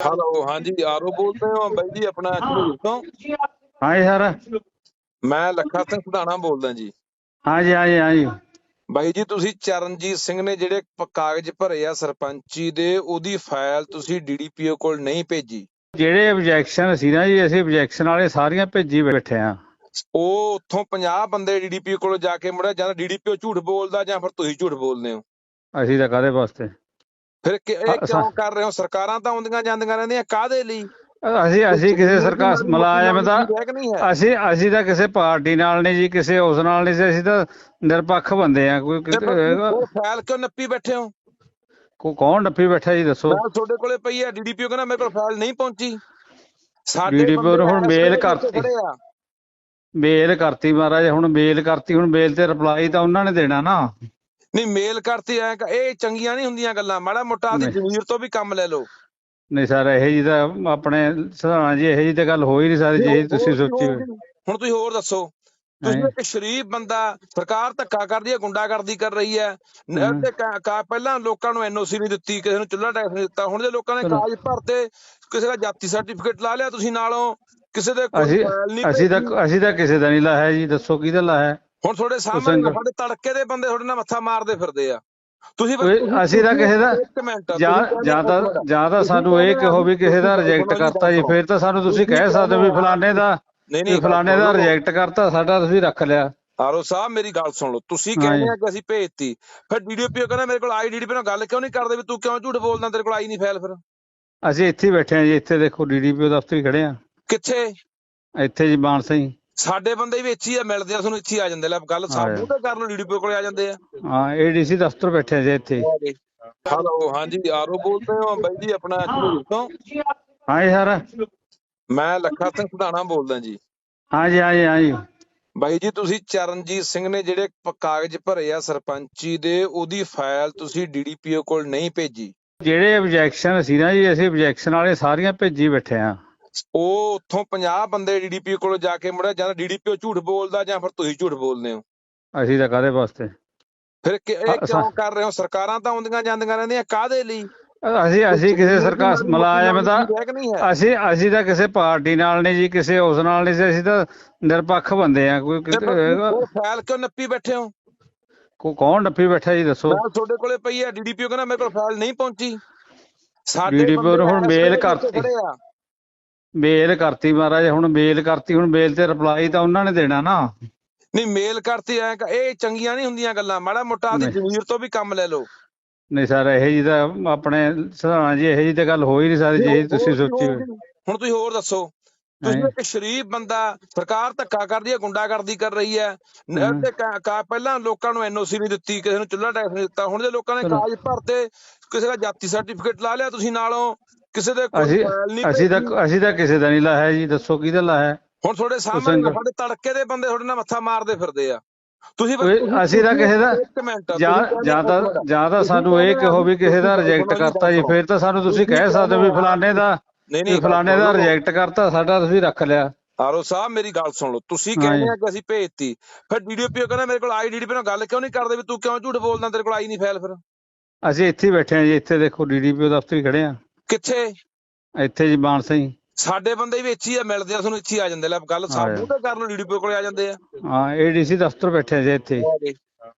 Hello ਹਾਂਜੀ RO ਬੋਲਦੇ ਹੋ? ਬਾਈ ਜੀ ਆਪਣਾ ਝੂੜ ਤੋਂ ਹਾਂਜੀ ਸਰ। ਮੈਂ ਲੱਖਾ ਸਿੰਘ ਸਧਾਣਾ ਬੋਲਦਾ ਜੀ। ਹਾਂਜੀ ਹਾਂਜੀ ਹਾਂਜੀ ਬਾਈ ਜੀ ਤੁਸੀਂ ਚਰਨਜੀਤ ਸਿੰਘ ਨੇ ਜਿਹੜੇ ਪ- ਕਾਗਜ਼ ਭਰੇ ਆ ਸਰਪੰਚੀ ਦੇ ਉਹਦੀ ਫਾਈਲ ਤੁਸੀਂ ਡੀਡੀਪੀਓ ਕੋਲ ਨਹੀਂ ਭੇਜੀ। ਜਿਹੜੇ ਆਬਜੈਕਸ਼ਨ ਸੀ ਨਾ ਜੀ ਅਸੀਂ ਆਬਜੈਕਸ਼ਨ ਵਾਲੇ ਸਾਰੀਆਂ ਭੇਜੀ ਬੈਠੇ ਆ। ਉਹ ਉੱਥੋਂ 50 ਬੰਦੇ ਡੀਡੀਪੀਓ ਕੋਲ ਜਾ ਕੇ ਮੁੜਿਆ ਜਾਂ ਡੀਡੀਪੀਓ ਝੂਠ ਬੋਲਦਾ ਜਾਂ ਫਿਰ ਤੁਸੀਂ ਝੂਠ ਬੋਲਦੇ ਹੋ। ਅਸੀਂ ਤਾਂ ਕਾਹਦੇ ਵਾਸਤੇ? ਫਿਰ ਕਿ- ਇਹ ਕਿਉਂ ਕਰ ਰਹੇ ਹੋ? ਸਰਕਾਰਾਂ ਤਾਂ ਆਉਂਦੀਆਂ ਜਾਂਦੀਆਂ ਰਹਿੰਦੀਆਂ ਕਾਦੇ ਲਈ? ਅਸੀਂ ਅਸੀਂ ਕਿਸੇ ਸਰਕਾਰ ਮੁਲਾਜ਼ਮ ਦਾ ਅਸੀਂ ਅਸੀਂ ਤਾਂ ਕਿਸੇ ਪਾਰਟੀ ਨਾਲ ਨਹੀਂ ਜੀ ਕਿਸੇ ਉਸ ਨਾਲ ਨਹੀਂ ਅਸੀਂ ਤਾਂ ਨਿਰਪੱਖ ਬੰਦੇ ਆ ਕੋਈ ਫਾਈਲ ਕਿਉਂ ਨੱਪੀ ਬੈਠੇ ਹੋ? ਕੋ- ਕੌਣ ਨੱਪੀ ਬੈਠਾ ਜੀ ਦੱਸੋ। ਤੁਹਾਡੇ ਕੋਲੇ ਪਈ ਆ ਡੀਡੀਪੀਓ ਕਹਿੰਦਾ ਮੇਰੇ ਕੋਲ ਫਾਈਲ ਨਹੀਂ ਪਹੁੰਚੀ। ਸਾਡੇ DDPO ਨੂੰ ਹੁਣ ਮੇਲ ਕਰਤੀ। ਮੇਲ ਕਰਤੀ ਮਹਾਰਾਜ ਹੁਣ ਮੇਲ ਕਰਤੀ ਹੁਣ ਮੇਲ ਤੇ ਰਿਪਲਾਈ ਤਾਂ ਉਹਨਾਂ ਨੇ ਦੇਣਾ ਨਾ। ਨਹੀਂ ਮੇਲ ਕਰਤੀ ਐ ਇਹ ਚੰਗੀਆਂ ਨਹੀਂ ਹੁੰਦੀਆਂ ਗੱਲਾਂ ਮਾੜਾ ਮੋਟਾ ਨਹੀਂ। ਜ਼ਮੀਰ ਤੋਂ ਵੀ ਕੰਮ ਲੈ ਲਓ ਨਹੀਂ ਸਰ ਇਹ ਜੀ ਤਾਂ ਆਪਣੇ ਸਧਾਰਣਾ ਜੀ ਇਹ ਜੀ ਤਾਂ ਗੱਲ ਹੋ ਹੀ ਨਹੀਂ ਸਕਦੀ ਜੇ ਤੁਸੀਂ ਸੋਚੀ ਹੁਣ ਤੁਸੀਂ ਹੋਰ ਦੱਸੋ ਤੁਸੀਂ। ਇੱਕ ਸ਼ਰੀਫ ਬੰਦਾ ਸਰਕਾਰ ਧੱਕਾ ਕਰਦੀ ਹੈ ਗੁੰਡਾਗਰਦੀ ਕਰ ਰਹੀ ਹੈ। ਤੇ ਪਹਿਲਾਂ ਲੋਕਾਂ ਨੂੰ ਐਨਓਸੀ ਨਹੀਂ ਦਿੱਤੀ ਕਿਸੇ ਨੂੰ ਚੁੱਲ੍ਹਾ ਟੈਕਸ ਨਹੀਂ ਦਿੱਤਾ ਹੁਣ ਜੇ ਲੋਕਾਂ ਨੇ। ਕਾਗਜ਼ ਭਰਤੇ ਕਿਸੇ ਦਾ ਜਾਤੀ ਸਰਟੀਫਿਕੇਟ ਲਾ ਲਿਆ ਤੁਸੀਂ ਨਾਲੋਂ ਕਿਸੇ ਦੇ ਕੋਈ ਨਹੀਂ ਅਸੀਂ ਤਾਂ। ਅਸੀਂ ਤਾਂ ਕਿਸੇ ਦਾ ਨਹੀਂ ਲਾਇਆ ਜੀ ਦੱਸੋ ਕਿਹਦਾ ਲਾਇਆ ਹੁਣ ਤੁਹਾਡੇ ਸਾਹਮਣੇ ਸਾਡੇ ਤੜਕੇ ਦੇ ਬੰਦੇ ਤੁਹਾਡੇ ਨਾਲ ਮੱਥਾ ਮਾਰਦੇ ਫਿਰਦੇ ਆ। ਤੁਸੀਂ ਅਸੀਂ ਤਾਂ ਕਿਸੇ ਦਾ- ਜਾਂ ਜਾਂ ਤਾਂ ਜਾਂ ਤਾਂ ਸਾਨੂੰ ਇਹ ਕਹੋ ਵੀ ਕਿਸੇ ਦਾ ਰਿਜੈਕਟ ਕਰਤਾ ਜੀ ਫਿਰ ਤਾਂ ਸਾਨੂੰ ਤੁਸੀਂ ਕਹਿ ਸਕਦੇ ਹੋ ਵੀ ਫਲਾਣੇ ਦਾ ਨਹੀਂ ਨਹੀਂ ਫਲਾਣੇ ਦਾ ਰਿਜੈਕਟ ਕਰਤਾ ਸਾਡਾ ਤੁਸੀਂ ਰੱਖ ਲਿਆ। ਆਰੋ ਸਾਹਿਬ ਮੇਰੀ ਗੱਲ ਸੁਣ ਲਓ। ਤੁਸੀਂ। ਕਹਿੰਦੇ ਆ ਕਿ ਅਸੀਂ ਭੇਜਤੀ। ਫਿਰ ਡੀਡੀਪੀਓ ਕਹਿੰਦਾ ਮੇਰੇ ਕੋਲ ਆਈ ਡੀਡੀਪੀ ਨਾਲ ਗੱਲ ਕਿਉਂ ਨਹੀਂ ਕਰਦੇ ਵੀ ਤੂੰ ਕਿਉਂ ਝੂਠ ਬੋਲਦਾ ਤੇਰੇ ਕੋਲ ਆਈ ਨਹੀਂ ਫਾਈਲ ਫਿਰ? ਅਸੀਂ ਇੱਥੇ ਬੈਠੇ ਆ ਜੀ ਇੱਥੇ ਦੇਖੋ ਡੀਡੀਪੀਓ ਦਫ਼ਤਰ ਹੀ ਖੜੇ ਆ। ਕਿੱਥੇ? ਇੱਥੇ ਜੀ ਮਾਨਸਾ ਹੀ। ਸਾਡੇ ਬੰਦੇ ਵੀ ਇੱਥੇ ਹੀ ਆ ਮਿਲਦੇ ਆ ਤੁਹਾਨੂੰ ਇੱਥੇ ਹੀ ਆ ਜਾਂਦੇ ਲੈ ਗੱਲ ਸਾਬੂ ਤੇ ਕਰ ਲਓ ਡੀਡੀਪੀਓ ਕੋਲੇ ਆ ਜਾਂਦੇ ਆ। ਹਾਂ ਏਡੀਸੀ ਦਫ਼ਤਰ ਬੈਠੇ ਜੀ ਇੱਥੇ। ਹੈਲੋ ਹਾਂਜੀ ਆਰੋ ਬੋਲਦੇ ਹੋ ਬਾਈ ਜੀ ਆਪਣਾ ਝੂੜ ਤੋਂ ਹਾਂਜੀ ਸਰ। ਮੈਂ ਲੱਖਾ ਸਿੰਘ ਸਧਾਣਾ ਬੋਲਦਾ ਜੀ। ਹਾਂਜੀ ਹਾਂਜੀ ਹਾਂਜੀ ਬਾਈ ਜੀ ਤੁਸੀਂ ਚਰਨਜੀਤ ਸਿੰਘ ਨੇ ਜਿਹੜੇ ਕਾਗਜ਼ ਭਰੇ ਆ ਸਰਪੰਚੀ ਦੇ ਉਹਦੀ ਫਾਈਲ ਤੁਸੀਂ ਡੀਡੀਪੀਓ ਕੋਲ ਨਹੀਂ ਭੇਜੀ। ਜਿਹੜੇ ਆਬਜੈਕਸ਼ਨ ਸੀ ਨਾ ਜੀ ਅਸੀਂ ਆਬਜੈਕਸ਼ਨ ਵਾਲੇ ਸਾਰੀਆਂ ਭੇਜੀ ਬੈਠੇ ਆ। ਉਹ ਉੱਥੋਂ 50 ਬੰਦੇ ਡੀਡੀਪੀਓ ਕੋਲ ਜਾ ਕੇ ਮੁੜਿਆ ਜਾਂ ਡੀਡੀਪੀਓ ਝੂਠ ਬੋਲਦਾ ਜਾਂ ਫਿਰ ਤੁਸੀਂ ਝੂਠ ਬੋਲਦੇ ਹੋ। ਅਸੀਂ ਤਾਂ ਕਾਹਦੇ ਵਾਸਤੇ? ਫਿਰ ਕਿ- ਇਹ ਅ- ਕਿਉਂ ਕਰ ਰਹੇ ਹੋ? ਸਰਕਾਰਾਂ ਤਾਂ ਆਉਂਦੀਆਂ ਜਾਂਦੀਆਂ ਰਹਿੰਦੀਆਂ ਕਾਦੇ ਲਈ? ਅਸੀਂ ਅਸੀਂ ਕਿਸੇ ਸਰਕਾਰ ਹੈ ਕਿ ਨਹੀਂ ਹੈ। ਅਸੀਂ ਅਸੀਂ ਤਾਂ ਕਿਸੇ ਪਾਰਟੀ ਨਾਲ ਨਹੀਂ ਜੀ ਕਿਸੇ ਉਸ ਨਾਲ ਨਹੀਂ ਸੀ, ਅਸੀਂ ਤਾਂ ਨਿਰਪੱਖ ਬੰਦੇ ਆ ਕੋਈ ਤੇ ਫਿਰ ਫਾਈਲ ਕਿਉਂ ਨੱਪੀ ਬੈਠੇ ਹੋ? ਕੋ- ਕੌਣ ਨੱਪੀ ਬੈਠਾ ਜੀ ਦੱਸੋ। ਮੈਂ ਤੁਹਾਡੇ ਕੋਲੇ ਪਈ ਆ ਡੀਡੀਪੀਓ ਕਹਿੰਦਾ ਮੇਰੇ ਕੋਲ ਫਾਈਲ ਨਹੀਂ ਪਹੁੰਚੀ। ਸਾਡੇ DDPO ਨੂੰ ਬੰਦੇ ਹੁਣ ਵੇਲੇ ਕਰਤੀ। ਖੜੇ ਆ। ਮੇਲ ਕਰਤੀ ਮਹਾਰਾਜ ਹੁਣ ਮੇਲ ਕਰਤੀ ਹੁਣ ਮੇਲ ਤੇ ਰਿਪਲਾਈ ਤਾਂ ਉਹਨਾਂ ਨੇ ਦੇਣਾ ਨਾ ਨਹੀਂ ਮੇਲ ਕਰਤੀ ਐ ਇਹ ਚੰਗੀਆਂ ਨਹੀਂ ਹੁੰਦੀਆਂ ਗੱਲਾਂ ਮਾੜਾ ਮੋਟਾ ਨਹੀਂ। ਜ਼ਮੀਰ ਤੋਂ ਵੀ ਕੰਮ ਲੈ ਲਓ ਨਹੀਂ ਸਰ ਇਹ ਜੀ ਤਾਂ ਆਪਣੇ ਸਧਾਰਣਾ ਜੀ ਇਹ ਜੀ ਤਾਂ ਗੱਲ ਹੋ ਹੀ ਨਹੀਂ ਸਕਦੀ ਜੇ ਤੁਸੀਂ ਸੋਚੀ ਹੁਣ ਤੁਸੀਂ ਹੋਰ ਦੱਸੋ ਤੁਸੀਂ। ਇੱਕ ਸ਼ਰੀਫ ਬੰਦਾ ਸਰਕਾਰ ਧੱਕਾ ਕਰਦੀ ਹੈ ਗੁੰਡਾਗਰਦੀ ਕਰ ਰਹੀ ਹੈ ਪਹਿਲਾਂ ਲੋਕਾਂ ਨੂੰ ਐਨਓਸੀ ਨਹੀਂ ਦਿੱਤੀ ਕਿਸੇ ਨੂੰ ਚੁੱਲ੍ਹਾ ਟੈਕਸ ਨਹੀਂ ਦਿੱਤਾ ਹੁਣ ਜੇ ਲੋਕਾਂ ਨੇ। ਕਾਗਜ਼ ਭਰਤੇ ਕਿਸੇ ਦਾ ਜਾਤੀ ਸਰਟੀਫਿਕੇਟ ਲਾ ਲਿਆ ਤੁਸੀਂ ਨਾਲੋਂ ਕਿਸੇ ਦੇ ਕੋਈ ਫਾਈਲ ਨਹੀਂ ਅਸੀਂ ਤਾਂ। ਅਸੀਂ ਤਾਂ ਕਿਸੇ ਦਾ ਨਹੀਂ ਲਾਇਆ ਜੀ ਦੱਸੋ ਕਿਹਦਾ ਲਾਇਆ? ਹੁਣ ਤੁਹਾਡੇ ਸਾਹਮਣੇ ਸਾਡੇ ਤੜਕੇ ਦੇ ਬੰਦੇ ਤੁਹਾਡੇ ਨਾਲ ਮੱਥਾ ਮਾਰਦੇ ਫਿਰਦੇ ਆ। ਤੁਸੀਂ ਅਸੀਂ ਤਾਂ ਕਿਸੇ ਦਾ- ਜਾਂ ਤਾਂ ਜਾਂ ਤਾਂ ਸਾਨੂੰ ਇਹ ਕਹੋ ਵੀ ਕਿਸੇ ਦਾ ਰਿਜੈਕਟ ਕਰਤਾ ਜੀ ਫਿਰ ਤਾਂ ਸਾਨੂੰ ਤੁਸੀਂ ਕਹਿ ਸਕਦੇ ਹੋ ਵੀ ਫਲਾਣੇ ਦਾ ਨਹੀਂ ਨਹੀਂ ਫਲਾਣੇ ਦਾ ਰਿਜੈਕਟ ਕਰਤਾ ਸਾਡਾ ਤੁਸੀਂ ਰੱਖ ਲਿਆ। ਆਰੋ ਸਾਹਿਬ ਮੇਰੀ ਗੱਲ ਸੁਣ ਲਓ। ਤੁਸੀਂ। ਕਹਿੰਦੇ ਆ ਕਿ ਅਸੀਂ ਭੇਜਤੀ। ਫਿਰ ਡੀਡੀਪੀਓ ਕਹਿੰਦਾ ਮੇਰੇ ਕੋਲ ਆਈ ਡੀਡੀਪੀ ਨਾਲ ਗੱਲ ਕਿਉਂ ਨਹੀਂ ਕਰਦੇ ਵੀ ਤੂੰ ਕਿਉਂ ਝੂਠ ਬੋਲਦਾ ਤੇਰੇ ਕੋਲ ਆਈ ਨਹੀਂ ਫਾਈਲ ਫਿਰ? ਅਸੀਂ ਇੱਥੇ ਬੈਠੇ ਆ ਜੀ ਇੱਥੇ ਦੇਖੋ ਡੀਡੀਪੀਓ ਦਫ਼ਤਰ ਹੀ ਖੜੇ ਆ। ਕਿੱਥੇ? ਇੱਥੇ ਜੀ ਮਾਨਸਾ ਹੀ ਸਾਡੇ ਬੰਦੇ ਵੀ ਇੱਥੇ ਹੀ ਆ ਮਿਲਦੇ ਆ ਤੁਹਾਨੂੰ ਇੱਥੇ ਹੀ ਆ ਜਾਂਦੇ ਲੈ ਗੱਲ ਸਾਬੂ ਤੇ ਕਰ ਲਓ ਡੀਡੀਪੀਓ ਕੋਲੇ ਆ ਜਾਂਦੇ ਆ। ਹਾਂ ਏਡੀਸੀ ਦਫ਼ਤਰ ਬੈਠੇ ਜੀ ਇੱਥੇ।